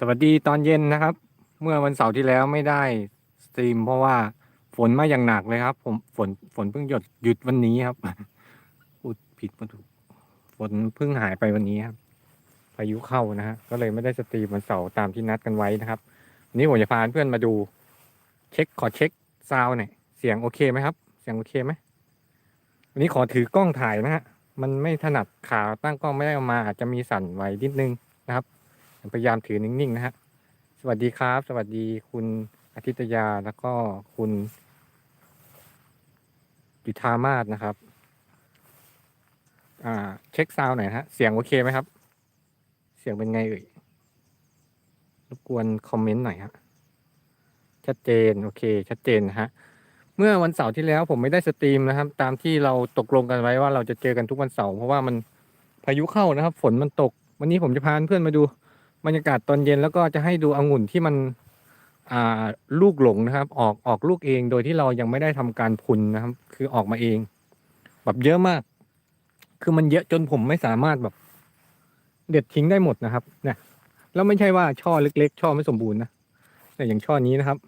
สวัสดีตอนเย็นนะครับ เมื่อวันเสาร์ที่แล้วไม่ได้สตรีม เพราะว่าฝนมาอย่างหนักเลยครับ ผมฝนฝนเพิ่งหยดหยุดวันนี้ครับพูดผิดพูดถูกฝนเพิ่งหายไปวันนี้ครับพายุเข้านะฮะก็เลยไม่ได้สตรีมวันเสาร์ตามที่นัดกันไว้นะครับวันนี้ผมจะพาเพื่อนมาดู เช็คขอเช็คซาวน์หน่อยเสียงโอเคไหมครับ เสียงโอเคไหมวันนี้ขอถือกล้องถ่ายนะฮะมันไม่ถนัดขาตั้งกล้องไม่ได้เอามาอาจจะมีสั่นไหวนิดนึง พยายามถือนิ่งๆนะฮะสวัสดีครับ สวัสดีคุณอาทิตยาแล้วก็คุณจุธามาศนะครับ อ่า เช็คซาวน์หน่อยฮะ เสียงโอเคไหมครับ เสียงเป็นไงเอ่ยรบกวนคอมเมนต์หน่อยฮะชัดเจนโอเค ชัดเจนฮะเมื่อวันเสาร์ที่แล้วผมไม่ได้สตรีมนะครับ ตามที่เราตกลงกันไว้ว่าเราจะเจอกันทุกวันเสาร์เพราะว่ามันพายุเข้านะครับ ฝนมันตก วันนี้ผมจะพาเพื่อนมาดู บรรยากาศตอนเย็นแล้วก็จะให้ดูองุ่นที่มันลูกหลงนะครับ ออกออกลูกเองโดยที่เรายังไม่ได้ทำการพุนนะครับ คือออกมาเอง แบบเยอะมาก คือมันเยอะจนผมไม่สามารถแบบ เด็ดทิ้งได้หมดนะครับ เนี่ยแล้วไม่ใช่ว่าช่อเล็ก ๆ ช่อไม่สมบูรณ์นะแต่อย่างช่อนี้นะครับ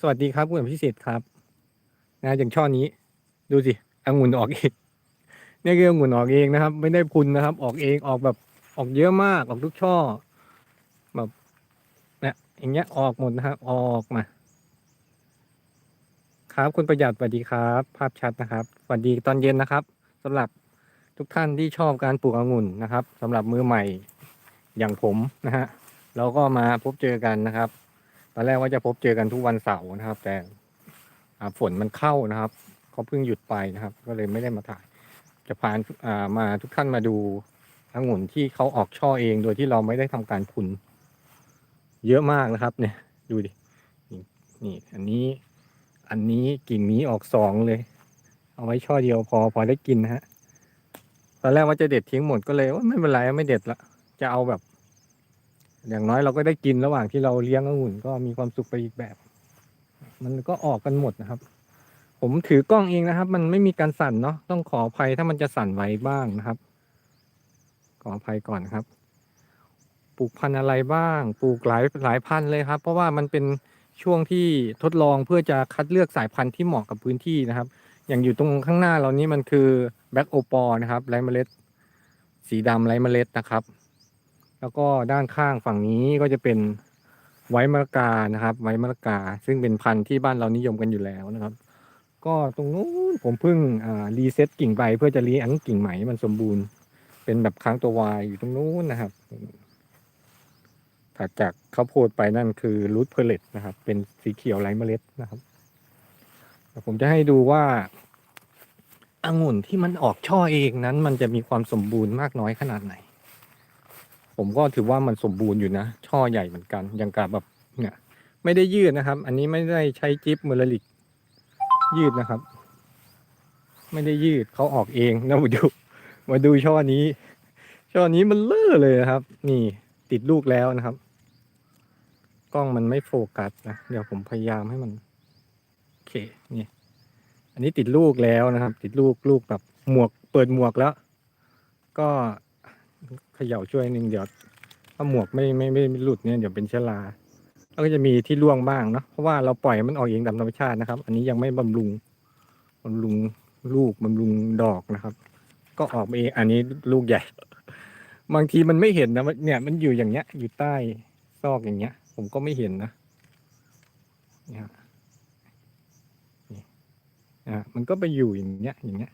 สวัสดีครับคุณพิเศษครับ นะอย่างช่อนี้ ดูสิองุ่นออกเองเนี่ยคือองุ่นออกเองนะครับ ไม่ได้พุนนะครับ ออกเองออกแบบออกเยอะมากออกทุกช่อ อย่างเงี้ยออกหมดนะครับ ออกมา ครับคุณประหยัดสวัสดีครับ ภาพชัดนะครับสวัสดีตอนเย็นนะครับสำหรับทุกท่านที่ชอบการปลูกองุ่นนะครับสำหรับมือใหม่อย่างผมนะฮะเราก็มาพบเจอกันนะครับ ตอนแรกว่าจะพบเจอกันทุกวันเสาร์นะครับ แต่ฝนมันเข้านะครับเขาเพิ่งหยุดไปนะครับ ก็เลยไม่ได้มาถ่าย จะพาอ่ามาทุกท่านมาดูองุ่นที่เขาออกช่อเองโดยที่เราไม่ได้ทำการพุน เยอะมากนะครับเนี่ยดูดินี่อันนี้อันนี้กิ่งนี้ออกสองเลย เอาไว้ช่อเดียวพอพอได้กินนะฮะตอนแรกว่าจะเด็ดทิ้งหมดก็เลยว่าไม่เป็นไรไม่เด็ดละจะเอาแบบ อย่างน้อยเราก็ได้กินระหว่างที่เราเลี้ยงองุ่นก็มีความสุขไปอีกแบบ มันก็ออกกันหมดนะครับ ผมถือกล้องเองนะครับ มันไม่มีการสั่นเนาะต้องขออภัยถ้ามันจะสั่นไหวบ้างนะครับ ขออภัยก่อนครับ ลูกพันธุ์อะไรบ้าง ปลูกหลายหลายพันธุ์เลยครับ เพราะว่ามันเป็นช่วงที่ทดลองเพื่อจะคัดเลือกสายพันธุ์ที่เหมาะกับพื้นที่นะครับ อย่างอยู่ตรงข้างหน้าเรานี้มันคือแบ็กโอปอนะครับไร้เมล็ด สีดำไร้เมล็ดนะครับ แล้วก็ด้านข้างฝั่งนี้ก็จะเป็นไว้มะกานะครับ ไว้มะกา ซึ่งเป็นพันธุ์ที่บ้านเรานิยมกันอยู่แล้วนะครับ ก็ตรงนู้นผมเพิ่งรีเซ็ตกิ่งไปเพื่อจะรีอันกิ่งใหม่ให้มันสมบูรณ์ เป็นแบบค้างตัววายอยู่ตรงนู้นนะครับ ถัดจากข้าวโพดไปนั่นคือรูทเพลเลตนะครับ เป็นสีเขียวไร้เมล็ดนะครับผมจะให้ดูว่าองุ่นที่มันออกช่อเองนั้น มันจะมีความสมบูรณ์มากน้อยขนาดไหน ผมก็ถือว่ามันสมบูรณ์อยู่นะ ช่อใหญ่เหมือนกันอย่างกับแบบเนี่ยไม่ได้ยืดนะครับ อันนี้ไม่ได้ใช้จิ๊บเมลลิกยืดนะครับ ไม่ได้ยืดเขาออกเองนะมาดูมาดูช่อนี้ ช่อนี้มันเลอเลยนะครับ นี่ติดลูกแล้วนะครับ กล้องมันไม่โฟกัสนะเดี๋ยวผมพยายามให้มันโอเคนี่อันนี้ติดลูกแล้วนะครับ ติดลูกลูกแบบหมวกเปิดหมวกแล้ว ก็เขย่าช่วยหนึ่งเดี๋ยวถ้าหมวกไม่ไม่ไม่หลุดเนี่ยเดี๋ยวเป็นเชื้อราแล้วก็จะมีที่ร่วงบ้างเนาะเพราะว่าเราปล่อยมันออกเองตามธรรมชาตินะครับ อันนี้ยังไม่บำรุงบำรุงลูกบำรุงดอกนะครับ ก็ออกมาเองอันนี้ลูกใหญ่ บางทีมันไม่เห็นนะเนี่ยมันอยู่อย่างเงี้ย อยู่ใต้ซอกอย่างเงี้ย ผมก็ไม่เห็นนะนี่ยนี่อะมันก็ไปอยู่อย่างเงี้ยอย่างเงี้ย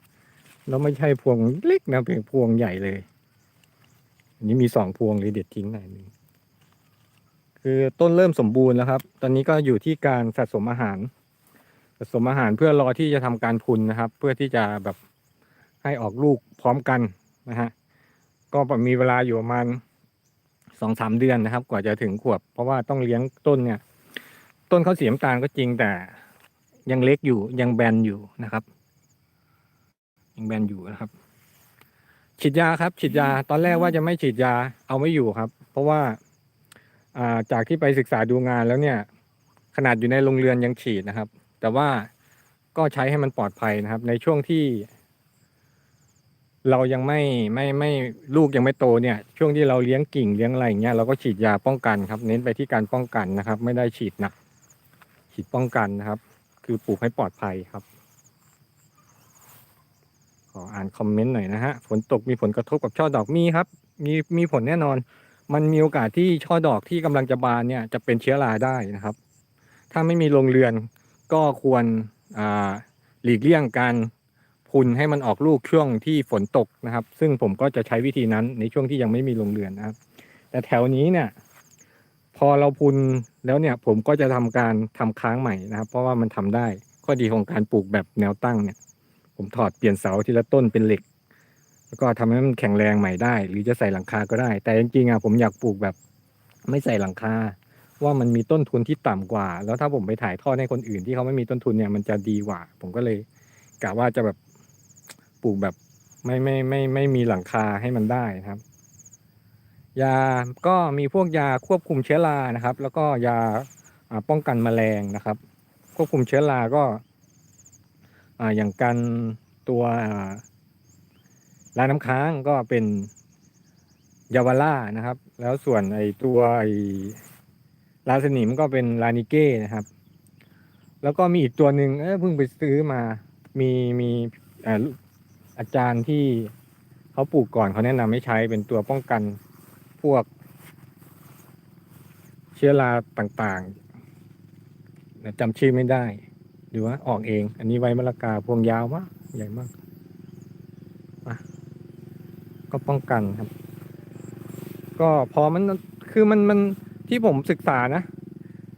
แล้วไม่ใช่พวงเล็กนะเป็นพวงใหญ่เลยอันนี้มีสองพวงเลยเด็ดทิ้งหน่อยนึงคือต้นเริ่มสมบูรณ์แล้วครับ ตอนนี้ก็อยู่ที่การสะสมอาหาร สะสมอาหารเพื่อรอที่จะทำการพุนนะครับ เพื่อที่จะแบบให้ออกลูกพร้อมกันนะฮะ ก็มีเวลาอยู่ประมาณ สองสามเดือนนะครับ กว่าจะถึงขวบ เพราะว่าต้องเลี้ยงต้นเนี่ย ต้นเขาเสียมตาลก็จริงแต่ยังเล็กอยู่ยังแบนอยู่นะครับ ยังแบนอยู่นะครับ ฉีดยาครับ ฉีดยาตอนแรกว่าจะไม่ฉีดยาเอาไม่อยู่ครับ เพราะว่าอ่าจากที่ไปศึกษาดูงานแล้วเนี่ย ขนาดอยู่ในโรงเรือนยังฉีดนะครับ แต่ว่าก็ใช้ให้มันปลอดภัยนะครับ ในช่วงที่ เรายังไม่ไม่ไม่ลูกยังไม่โตเนี่ย ช่วงที่เราเลี้ยงกิ่งเลี้ยงอะไรอย่างเงี้ยเราก็ฉีดยาป้องกันครับ เน้นไปที่การป้องกันนะครับ ไม่ได้ฉีดหนักฉีดป้องกันนะครับ คือปลูกให้ปลอดภัยครับ ขออ่านคอมเมนต์หน่อยนะฮะฝนตกมีผลกระทบกับช่อดอกมีครับ มีมีผลแน่นอน มันมีโอกาสที่ช่อดอกที่กำลังจะบานเนี่ย จะเป็นเชื้อราได้นะครับ ถ้าไม่มีโรงเรือนก็ควรหลีกเลี่ยงการ พุนให้มันออกลูกช่วงที่ฝนตกนะครับ ซึ่งผมก็จะใช้วิธีนั้นในช่วงที่ยังไม่มีโรงเรือนนะครับ แต่แถวนี้เนี่ย พอเราพุนแล้วเนี่ย ผมก็จะทำการทำค้างใหม่นะครับ เพราะว่ามันทำได้ ข้อดีของการปลูกแบบแนวตั้งเนี่ย ผมถอดเปลี่ยนเสาทีละต้นเป็นเหล็ก แล้วก็ทำให้มันแข็งแรงใหม่ได้ หรือจะใส่หลังคาก็ได้ แต่จริงๆอะผมอยากปลูกแบบไม่ใส่หลังคาว่ามันมีต้นทุนที่ต่ำกว่า แล้วถ้าผมไปถ่ายทอดให้คนอื่นที่เขาไม่มีต้นทุนเนี่ยมันจะดีกว่า ผมก็เลยกะว่าจะแบบ ปลูกแบบไม่ไม่ไม่ไม่ไม่มีหลังคาให้มันได้นะครับ ยาก็มีพวกยาควบคุมเชื้อรานะครับ แล้วก็ยาป้องกันแมลงนะครับ ควบคุมเชื้อราก็ออย่างกันตัวอ่าลาน้ำค้างก็เป็นยาวาล่านะครับ แล้วส่วนไอตัวไอลาสนิมก็เป็นลานิเก้นะครับ แล้วก็มีอีกตัวหนึ่งเอ้ยเพิ่งไปซื้อมา มีมี อาจารย์ที่เขาปลูกก่อนเขาแนะนำให้ใช้เป็นตัวป้องกันพวก เชื้อราต่างๆจำชื่อไม่ได้หรือว่าออกเอง อันนี้ไว้มะละกาพวงยาวมากใหญ่มากก็ป้องกันครับ ก็พอมันคือมันมันที่ผมศึกษานะ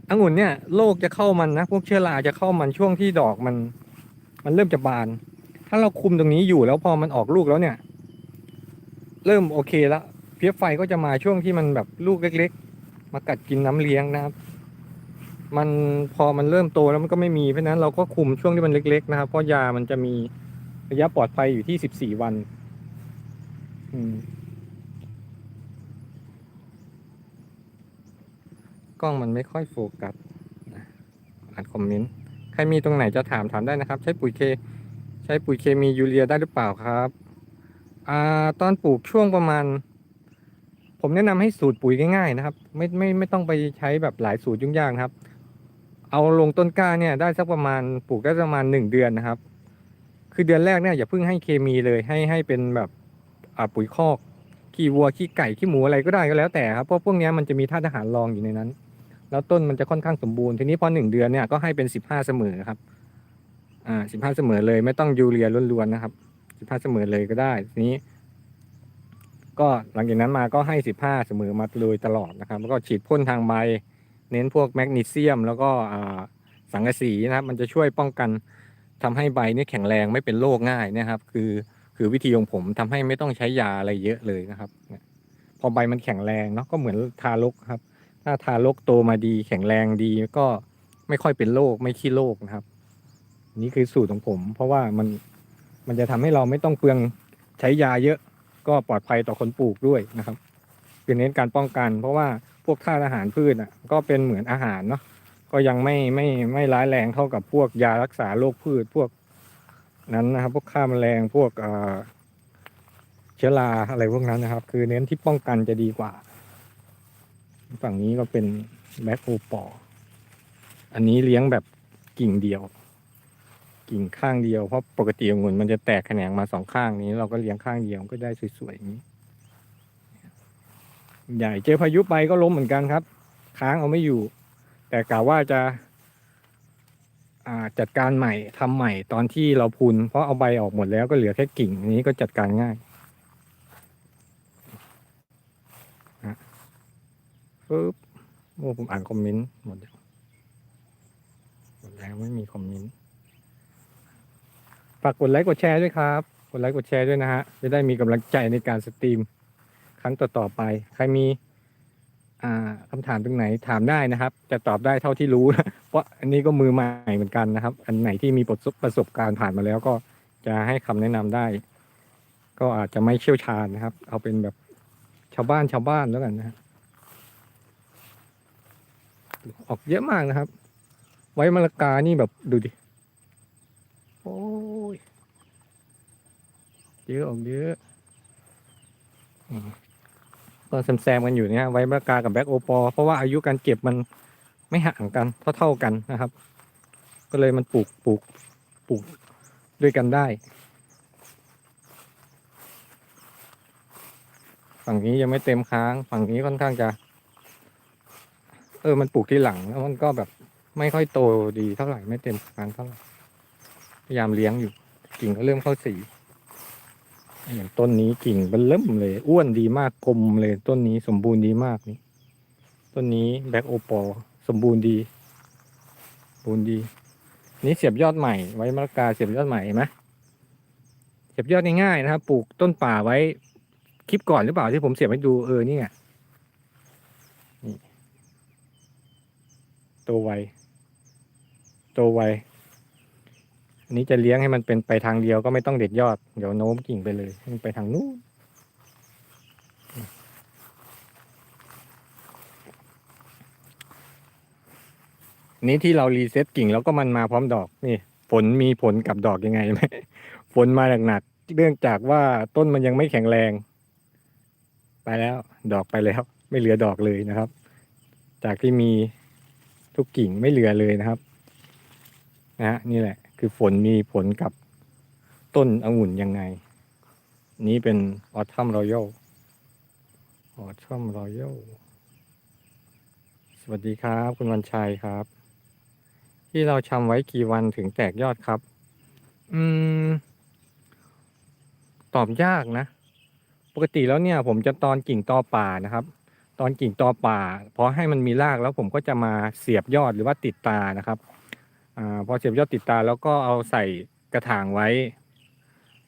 องุ่นเนี่ยโรคจะเข้ามันนะ พวกเชื้อราจะเข้ามันช่วงที่ดอกมัน มันเริ่มจะบาน ถ้าเราคุมตรงนี้อยู่แล้วพอมันออกลูกแล้วเนี่ย เริ่มโอเคแล้วเพี้ยไฟก็จะมาช่วงที่มันแบบลูกเล็ก ๆ มากัดกินน้ำเลี้ยงนะครับ มันพอมันเริ่มโตแล้วมันก็ไม่มีเพราะนั้นเราก็คุมช่วงที่มันเล็ก ๆ นะครับ เพราะยามันจะมีระยะปลอดภัยอยู่ที่สิบสี่วัน อืมกล้องมันไม่ค่อยโฟกัสอ่านคอมเมนต์ ใครมีตรงไหนจะถามถามได้นะครับ ใช้ปุ๋ยเค ใช้ปุ๋ยเคมียูเรียได้หรือเปล่าครับอ่าตอนปลูกช่วงประมาณ ผมแนะนำให้สูตรปุ๋ยง่าย ๆ นะครับ ไม่ไม่ไม่ต้องไปใช้แบบหลายสูตรยุ่งยากครับ เอาลงต้นกล้าเนี่ยได้สักประมาณปลูกได้ประมาณหนึ่งเดือนนะครับ คือเดือนแรกเนี่ยอย่าเพิ่งให้เคมีเลยให้ให้เป็นแบบอ่าปุ๋ยคอกขี้วัวขี้ไก่ขี้หมูอะไรก็ได้ก็แล้วแต่ครับเพราะพวกเนี้ยมันจะมีธาตุอาหารรองอยู่ในนั้น แล้วต้นมันจะค่อนข้างสมบูรณ์ทีนี้พอหนึ่งเดือนเนี่ยก็ให้เป็นสิบห้าเสมอครับ อ่าสิบห้าเสมอเลย ไม่ต้องยูเรียล้วนๆนะครับสิบห้าเสมอเลยก็ได้ทีนี้ ก็หลังจากนั้นมาก็ให้สิบห้าเสมอมาเลยตลอดนะครับ แล้วก็ฉีดพ่นทางใบ เน้นพวกแมกนีเซียม แล้วก็อ่าสังกะสีนะครับ มันจะช่วยป้องกันทำให้ใบนี่แข็งแรงไม่เป็นโรคง่ายนะครับ คือคือวิธีของผมทำให้ไม่ต้องใช้ยาอะไรเยอะเลยนะครับพอใบมันแข็งแรงเนาะก็เหมือนทารกครับ ถ้าทารกโตมาดีแข็งแรงดีก็ไม่ค่อยเป็นโรคไม่ขี้โรคนะครับ นี่คือสูตรของผม เพราะว่ามันมันจะทำให้เราไม่ต้องเปลืองใช้ยาเยอะ ก็ปลอดภัยต่อคนปลูกด้วยนะครับคือเน้นการป้องกัน เพราะว่าพวกธาตุอาหารพืชอะ ก็เป็นเหมือนอาหารเนาะก็ยังไม่ไม่ไม่ร้ายแรงเท่ากับพวกยารักษาโรคพืชพวกนั้นนะครับ พวกฆ่าแมลงพวกเอ่อเชื้อราอะไรพวกนั้นนะครับ คือเน้นที่ป้องกันจะดีกว่า ฝั่งนี้ก็เป็นแบ็คโอปออันนี้เลี้ยงแบบกิ่งเดียว กิ่งข้างเดียวเพราะปกติองุ่นมันจะแตกแขนงมาสองข้างนี้ เราก็เลี้ยงข้างเดียวก็ได้สวยๆอย่างนี้ ใหญ่เจอพายุไปก็ล้มเหมือนกันครับ ค้างเอาไม่อยู่ แต่กะว่าจะาจัดการใหม่ทำใหม่ตอนที่เราพุน เพราะเอาใบออกหมดแล้วก็เหลือแค่กิ่งนี้ก็จัดการง่ายนะปึ๊บโอ้ผมอ่านคอมเมนต์หมดแล้วหมดแล้วไม่มีคอมเมนต์ ฝากกดไลค์กดแชร์ด้วยครับ กดไลค์กดแชร์ด้วยนะฮะ จะได้มีกำลังใจในการสตรีมครั้งต่อๆไป ใครมีอ่าคำถามตรงไหนถามได้นะครับ จะตอบได้เท่าที่รู้ เพราะอันนี้ก็มือใหม่เหมือนกันนะครับ อันไหนที่มีประสบการณ์ผ่านมาแล้วก็จะให้คำแนะนำได้ ก็อาจจะไม่เชี่ยวชาญนะครับ เอาเป็นแบบชาวบ้านชาวบ้านแล้วกันนะฮะออกเยอะมากนะครับ ไว้มะละกานี่แบบดูดิ โอ้ยเยอะออกเยอะอืมก็แซมๆกันอยู่เนี่ยไว้มะลกากับแบ็กโอปอเพราะว่าอายุการเก็บมันไม่ห่างกันเท่าเท่าๆกันนะครับ ก็เลยมันปลูกปลูกปลูกด้วยกันได้ ฝั่งนี้ยังไม่เต็มค้าง ฝั่งนี้ค่อนข้างจะ เออ มันปลูกที่หลังแล้วมันก็แบบไม่ค่อยโตดีเท่าไหร่ไม่เต็มค้างเท่าไหร่ ยายามเลี้ยงอยู่ กิ่งก็เริ่มเข้าสีอย่างต้นนี้กิ่งมันเริ่มเลย อ้วนดีมากกลมเลย ต้นนี้สมบูรณ์ดีมากนี่ต้นนี้แบ็กโอปอสมบูรณ์ดีสมบูรณ์ดี นี่เสียบยอดใหม่ไว้มะละกาเสียบยอดใหม่เห็นไหมเสียบยอดง่ายๆนะครับปลูกต้นป่าไว้คลิปก่อนหรือเปล่าที่ผมเสียบให้ดูเออนี่ไงนี่โตไวโตไว อันนี้จะเลี้ยงให้มันเป็นไปทางเดียวก็ไม่ต้องเด็ดยอด เดี๋ยวโน้มกิ่งไปเลยให้มันไปทางนู้นนี้ที่เรารีเซ็ตกิ่งแล้วก็มันมาพร้อมดอกนี่ผลมีผลกับดอกยังไงไหมฝนมาหนักๆเนื่องจากว่าต้นมันยังไม่แข็งแรง ไปแล้ว ดอกไปแล้ว ไม่เหลือดอกเลยนะครับ จากที่มีทุกกิ่งไม่เหลือเลยนะครับ นะฮะนี่แหละ คือฝนมีผลกับต้นองุ่นยังไง นี้เป็นออทัมรอยัลออทัมรอยัลสวัสดีครับ คุณวันชัยครับ ที่เราชำไว้กี่วันถึงแตกยอดครับ อืม ตอบยากนะ ปกติแล้วเนี่ย ผมจะตอนกิ่งตอป่านะครับ ตอนกิ่งตอป่าพอให้มันมีรากแล้วผมก็จะมาเสียบยอดหรือว่าติดตานะครับ อาพอเสียบยอดติดตาแล้วก็เอาใส่กระถางไว้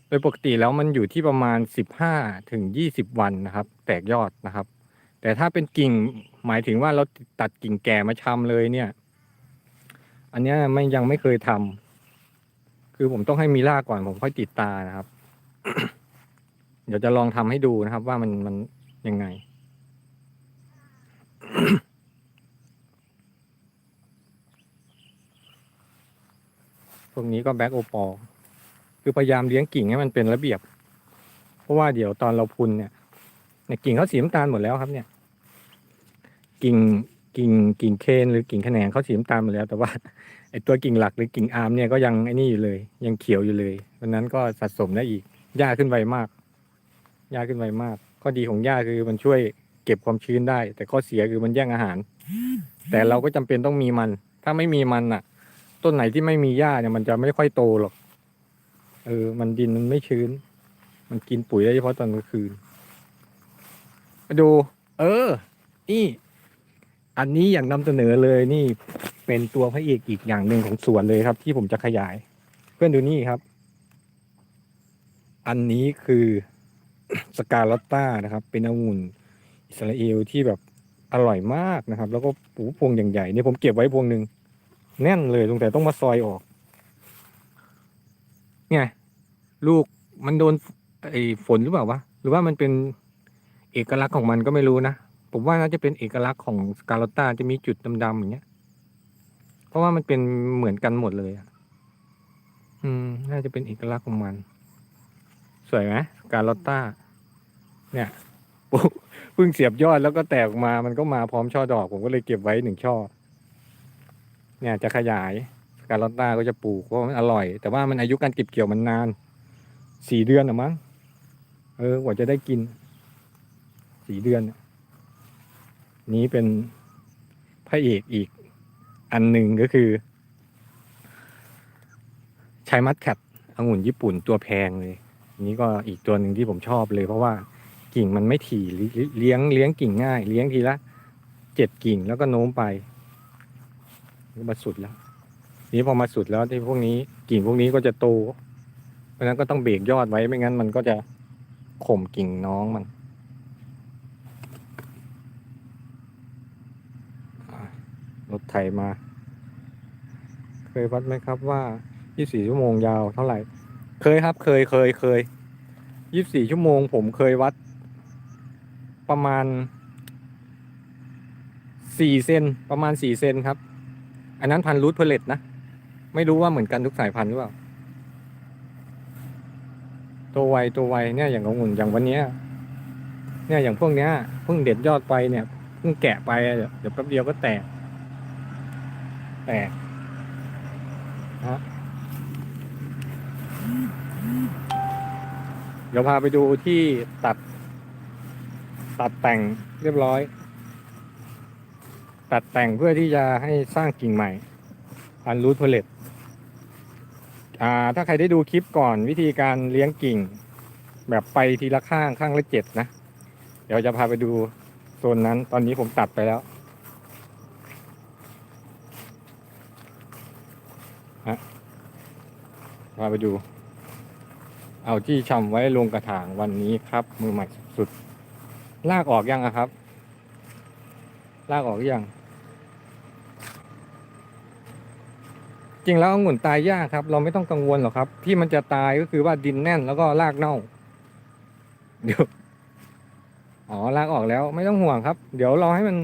โดยปกติแล้วมันอยู่ที่ประมาณสิบห้าถึงยี่สิบวันนะครับ แตกยอดนะครับ แต่ถ้าเป็นกิ่งหมายถึงว่าเราตัดกิ่งแก่มาชำเลยเนี่ย อันนี้ไม่ยังไม่เคยทำคือผมต้องให้มีรากก่อนผมค่อยติดตานะครับ เดี๋ยวจะลองทำให้ดูนะครับว่ามันมันยังไง พวกนี้ก็แบ็กโอปอคือพยายามเลี้ยงกิ่งให้มันเป็นระเบียบ เพราะว่าเดี๋ยวตอนเราพุนเนี่ยเนี่ยกิ่งเขาสีน้ำตาลหมดแล้วครับเนี่ย กิ่งกิ่งกิ่งเคนหรือกิ่งแขนงเขาสีน้ำตาลหมดแล้ว แต่ว่าไอตัวกิ่งหลักหรือกิ่งอาร์มเนี่ยก็ยังไอ้นี่อยู่เลย ยังเขียวอยู่เลยเพราะนั้นก็สะสมได้อีกหญ้าขึ้นไวมากหญ้าขึ้นไวมาก ข้อดีของหญ้าคือมันช่วยเก็บความชื้นได้ แต่ข้อเสียคือมันแย่งอาหาร แต่เราก็จำเป็นต้องมีมัน ถ้าไม่มีมันอะ ต้นไหนที่ไม่มีหญ้าเนี่ยมันจะไม่ค่อยโตหรอก เออ มันดินมันไม่ชื้น มันกินปุ๋ยได้เฉพาะตอนกลางคืน มาดู เออ นี่ อันนี้อย่างนำเสนอเลยนี่ เป็นตัวพระเอกอีกอย่างหนึ่งของสวนเลยครับ ที่ผมจะขยาย เพื่อนดูนี่ครับ อันนี้คือสกาลอตต้านะครับ เป็นองุ่นอิสราเอลที่แบบอร่อยมากนะครับ แล้วก็ปูพวงอย่างใหญ่เนี่ยผมเก็บไว้พวงหนึ่ง แน่นเลยตรงแต่ต้องมาซอยออก เนี่ยลูกมันโดนไอ้ฝนหรือเปล่าวะหรือว่ามันเป็นเอกลักษณ์ของมันก็ไม่รู้นะ ผมว่าน่าจะเป็นเอกลักษณ์ของสกาลอตต้าจะมีจุดดำๆอย่างเงี้ย เพราะว่ามันเป็นเหมือนกันหมดเลยอะ อืม น่าจะเป็นเอกลักษณ์ของมัน สวยไหมสกาลอตต้า เนี่ยปุ๊บเพิ่งเสียบยอดแล้วก็แตกออกมา มันก็มาพร้อมช่อดอก ผมก็เลยเก็บไว้หนึ่งช่อ เนี่ยจะขยายกาลอตต้าก็จะปลูกเพราะมันอร่อย แต่ว่ามันอายุการเก็บเกี่ยวมันนานสี่เดือนอะมั้งเออกว่าจะได้กินสี่เดือน นี้เป็นพระเอกอีกอันหนึ่งก็คือใช้มัดแคทองุ่นญี่ปุ่นตัวแพงเลยนี้ก็อีกตัวหนึ่งที่ผมชอบเลยเพราะว่ากิ่งมันไม่ถี่เลี้ยงเลี้ยงกิ่งง่าย เลี้ยงทีละเจ็ดกิ่งแล้วก็โน้มไป มาสุดแล้ว นี้พอมาสุดแล้วที่พวกนี้กิ่งพวกนี้ก็จะโต เพราะฉะนั้นก็ต้องเบรกยอดไว้ไม่งั้น มันก็จะข่มกิ่งน้องมันรถไถมา เคยวัดไหมครับว่า 24 ชั่วโมงยาวเท่าไหร่ เคยครับ เคย เคย เคย 24 ชั่วโมง ผมเคยวัด ประมาณ 4 เซน ประมาณ 4 เซนครับ อันนั้นพันรูทเพลเลตนะ ไม่รู้ว่าเหมือนกันทุกสายพันธุ์หรือเปล่า ตัวไวตัวไวเนี่ยอย่างของอุ่นอย่างวันเนี้ย เนี่ยอย่างพวกเนี้ยเพิ่งเด็ดยอดไปเนี่ยเพิ่งแกะไปเดี๋ยวเดี๋ยวแป๊บเดียวก็แตก แตกฮะเดี๋ยวพาไปดูที่ตัด ตัดแต่งเรียบร้อย ตัดแต่งเพื่อที่จะให้สร้างกิ่งใหม่พันรูทเพลตอ่าถ้าใครได้ดูคลิปก่อนวิธีการเลี้ยงกิ่ง แบบไปทีละข้างข้างละเจ็ดนะ เดี๋ยวจะพาไปดูโซนนั้น ตอนนี้ผมตัดไปแล้วฮะพาไปดู เอาที่ชำไว้ลงกระถางวันนี้ครับ มือใหม่สุดๆลากออกยังอะครับ ลากออกยัง จริงแล้วองุ่นตายยากครับ เราไม่ต้องกังวลหรอกครับ ที่มันจะตายก็คือว่าดินแน่นแล้วก็รากเน่า เดี๋ยวอ๋อลากออกแล้วไม่ต้องห่วงครับ เดี๋ยวเราให้มัน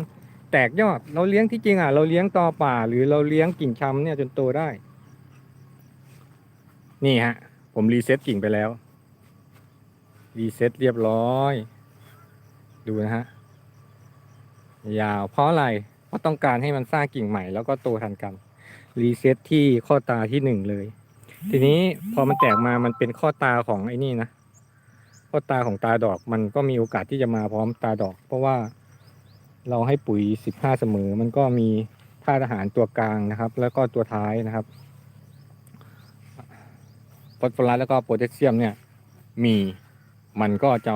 แตกยอด เราเลี้ยงที่จริงอะเราเลี้ยงตอป่า หรือเราเลี้ยงกิ่งชำเนี่ยจนโตได้ นี่ฮะ ผมรีเซ็ตกิ่งไปแล้วรีเซ็ตเรียบร้อย ดูนะฮะยาวเพราะอะไรเพราะต้องการให้มันสร้างกิ่งใหม่แล้วก็โตทันกัน รีเซ็ตที่ข้อตาที่หนึ่งเลย ทีนี้พอมันแตกมามันเป็นข้อตาของไอ้นี่นะข้อตาของตาดอกมันก็มีโอกาสที่จะมาพร้อมตาดอก เพราะว่าเราให้ปุ๋ยสิบห้าเสมอ มันก็มีธาตุอาหารตัวกลางนะครับ แล้วก็ตัวท้ายนะครับฟอสฟอรัสแล้วก็โพแทสเซียมเนี่ยมีมันก็จะ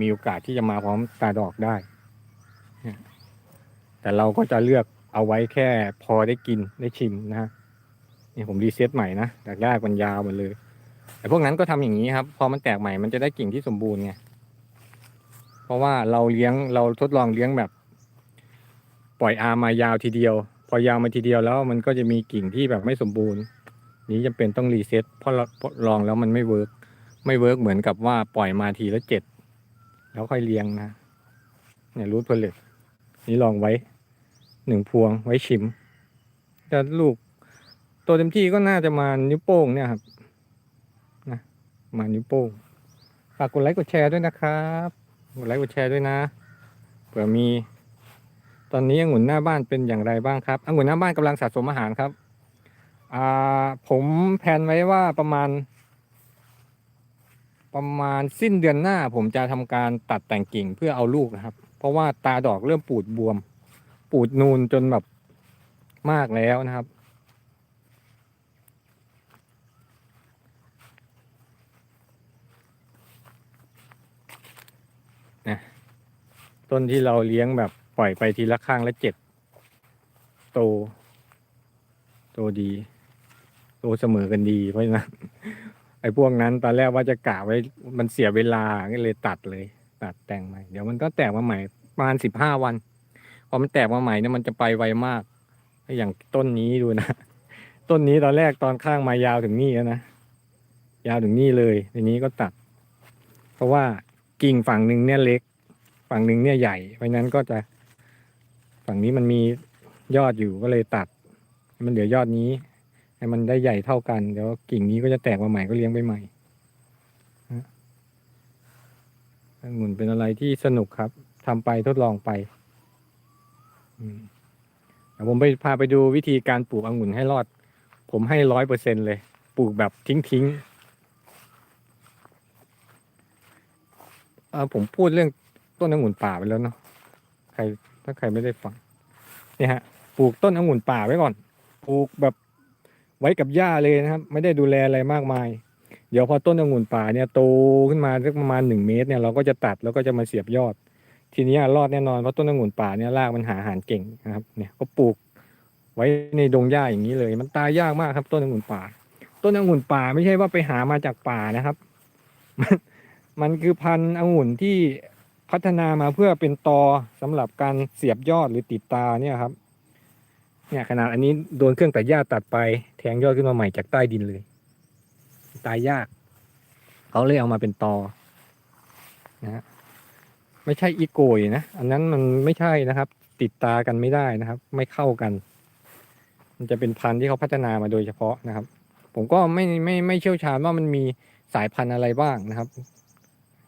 มีโอกาสที่จะมาพร้อมตาดอกได้เนี่ยแต่เราก็จะเลือก เอาไว้แค่พอได้กินได้ชิมนะฮะนี่ผมรีเซ็ตใหม่นะจากแรกมันยาวหมดเลยแต่พวกนั้นก็ทำอย่างนี้ครับ พอมันแตกใหม่มันจะได้กิ่งที่สมบูรณ์ไงเพราะว่าเราเลี้ยงเราทดลองเลี้ยงแบบ ปล่อยอาร์มายาวทีเดียว พอยาวมาทีเดียวแล้วมันก็จะมีกิ่งที่แบบไม่สมบูรณ์ นี้จำเป็นต้องรีเซ็ตเพราะเราลองแล้วมันไม่เวิร์กไม่เวิร์กเหมือนกับว่าปล่อยมาทีละเจ็ดแล้วค่อยเลี้ยงนะเนี่ยรูทเพลตนี่ลองไว้ หนึ่งพวงไว้ชิมแต่ลูกตัวเต็มที่ก็น่าจะมานิ้วโป้งเนี่ยครับนะมานิ้วโป้งฝากกดไลค์กดแชร์ด้วยนะครับกดไลค์กดแชร์ด้วยนะเผื่อมี ตอนนี้องุ่นหน้าบ้านเป็นอย่างไรบ้างครับองุ่นหน้าบ้านกำลังสะสมอาหารครับอ่าผมแผนไว้ว่าประมาณ ประมาณสิ้นเดือนหน้า ผมจะทำการตัดแต่งกิ่งเพื่อเอาลูกนะครับ เพราะว่าตาดอกเริ่มปูดบวม ปูดนูนจนแบบมากแล้วนะครับ นะต้นที่เราเลี้ยงแบบปล่อยไปทีละข้างละเจ็ดโต โตดี โตเสมอกันดีเพราะฉะนั้นไอ้พวกนั้นตอนแรกว่าจะกะไว้มันเสียเวลาก็เลยตัดเลย ตัดแต่งใหม่ เดี๋ยวมันก็แตกมาใหม่ประมาณสิบห้าวัน พอมันแตกมาใหม่เนี่ยมันจะไปไวมาก อย่างต้นนี้ดูนะ ต้นนี้ตอนแรกตอนข้างมายาวถึงนี่แล้วนะ ยาวถึงนี่เลยทีนี้ก็ตัด เพราะว่ากิ่งฝั่งหนึ่งเนี่ยเล็ก ฝั่งหนึ่งเนี่ยใหญ่ เพราะนั้นก็จะ ฝั่งนี้มันมียอดอยู่ก็เลยตัด มันเหลือยอดนี้ ให้มันได้ใหญ่เท่ากันเดี๋ยวกิ่งนี้ก็จะแตกมาใหม่ก็เลี้ยงไปใหม่นะองุ่นเป็นอะไรที่สนุกครับทำไปทดลองไป เดี๋ยวผมไปพาไปดูวิธีการปลูกองุ่นให้รอด ผมให้ร้อยเปอร์เซ็นเลย ปลูกแบบทิ้งทิ้งๆผมพูดเรื่องต้นองุ่นป่าไปแล้วเนาะใครถ้าใครไม่ได้ฟังเนี่ยฮะ ปลูกต้นองุ่นป่าไว้ก่อน ปลูกแบบไว้กับหญ้าเลยนะครับ ไม่ได้ดูแลอะไรมากมาย เดี๋ยวพอต้นองุ่นป่าเนี่ยโตขึ้นมาสักประมาณหนึ่งเมตรเนี่ยเราก็จะตัดแล้วก็จะมาเสียบยอด ทีนี้รอดแน่นอนเพราะต้นองุ่นป่าเนี่ยรากมันหาอาหารเก่งนะครับ เนี่ยก็ปลูกไว้ในดงหญ้าอย่างนี้เลย มันตายยากมากครับ ต้นองุ่นป่า ต้นองุ่นป่าไม่ใช่ว่าไปหามาจากป่านะครับ มันมันคือพันธุ์องุ่นที่พัฒนามาเพื่อเป็นตอสำหรับการเสียบยอดหรือติดตาเนี่ยครับ เนี่ยขนาดอันนี้โดนเครื่องตัดหญ้าตัดไปแทงยอดขึ้นมาใหม่จากใต้ดินเลย ตายยากเขาเลยเอามาเป็นตอนะฮะ ไม่ใช่อีโกยนะ อันนั้นมันไม่ใช่นะครับ ติดตากันไม่ได้นะครับ ไม่เข้ากัน มันจะเป็นพันธุ์ที่เขาพัฒนามาโดยเฉพาะนะครับ ผมก็ไม่ไม่ไม่เชี่ยวชาญว่ามันมีสายพันธุ์อะไรบ้างนะครับ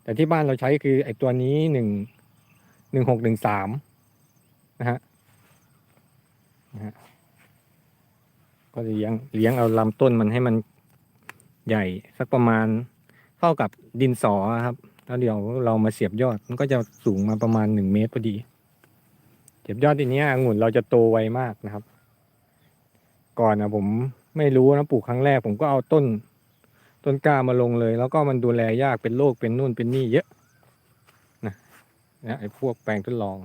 แต่ที่บ้านเราใช้คือไอ้ตัวนี้หนึ่งหนึ่งหกหนึ่งสามนะฮะนะฮะก็เลี้ยงเลี้ยงเอาลำต้นมันให้มันใหญ่สักประมาณเท่ากับดินสอครับ แล้วเดี๋ยวเรามาเสียบยอดมันก็จะสูงมาประมาณหนึ่งเมตรพอดี เสียบยอดทีนี้องุ่นเราจะโตไวมากนะครับ ก่อนนะผมไม่รู้นะปลูกครั้งแรก ผมก็เอาต้น ต้นกล้ามาลงเลย แล้วก็มันดูแลยากเป็นโรคเป็นนู่นเป็นนี่เยอะนะนะไอ้พวกแปลงทดลอง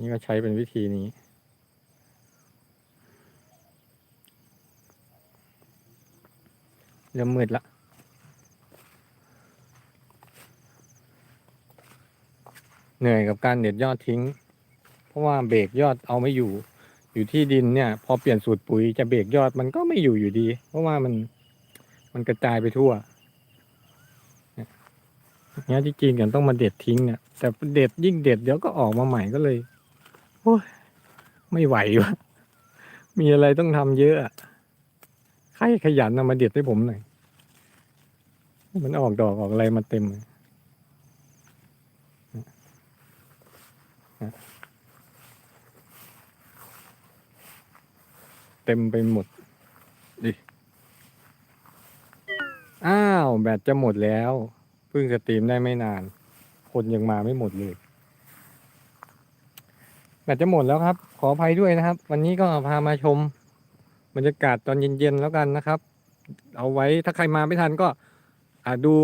นี่ก็ใช้เป็นวิธีนี้เริ่มมืดละ เหนื่อยกับการเด็ดยอดทิ้ง เพราะว่าเบรกยอดเอาไม่อยู่ อยู่ที่ดินเนี่ย พอเปลี่ยนสูตรปุ๋ยจะเบรกยอดมันก็ไม่อยู่อยู่ดี เพราะว่ามันมันกระจายไปทั่วเนี่ยที่จริงกันต้องมาเด็ดทิ้งเนี่ยแต่เด็ดยิ่งเด็ดเดี๋ยวก็ออกมาใหม่ก็เลยโอ้ยไม่ไหววะมีอะไรต้องทำเยอะอะใครขยันนะมาเด็ดให้ผมหน่อยมันออกดอกออกอะไรมาเต็มเลย เต็มไปหมด ดิ อ้าว แบตจะหมดแล้ว เพิ่งสตรีมได้ไม่นาน คนยังมาไม่หมดเลย แบตจะหมดแล้วครับ ขออภัยด้วยนะครับ วันนี้ก็พามาชมบรรยากาศตอนเย็นๆแล้วกันนะครับ เอาไว้ถ้าใครมาไม่ทันก็อาดู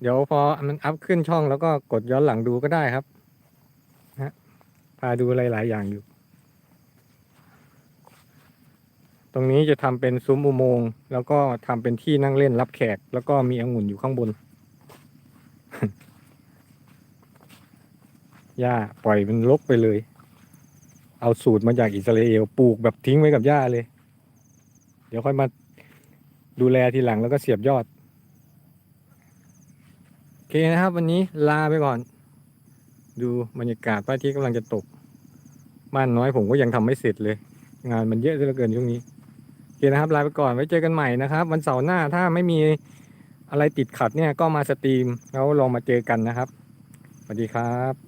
เดี๋ยวพอมันอัพขึ้นช่องแล้วก็กดย้อนหลังดูก็ได้ครับ พาดูหลาย ๆ อย่างอยู่ ตรงนี้จะทำเป็นซุ้มอุโมงค์แล้วก็ทำเป็นที่นั่งเล่นรับแขก แล้วก็มีองุ่นอยู่ข้างบนหญ้าปล่อยมันลกไปเลย เอาสูตรมาจากอิสราเอลปลูกแบบทิ้งไว้กับหญ้าเลย เดี๋ยวค่อยมาดูแลทีหลังแล้วก็เสียบยอด โอเคนะครับ วันนี้ลาไปก่อน ดูบรรยากาศพระอาทิตย์กำลังจะตกบ้านน้อยผมก็ยังทำไม่เสร็จเลย งานมันเยอะเหลือเกินช่วงนี้โอเคนะครับลาไปก่อนไว้เจอกันใหม่นะครับ วันเสาร์หน้าถ้าไม่มีอะไรติดขัดเนี่ยก็มาสตรีมแล้วลองมาเจอกันนะครับสวัสดีครับ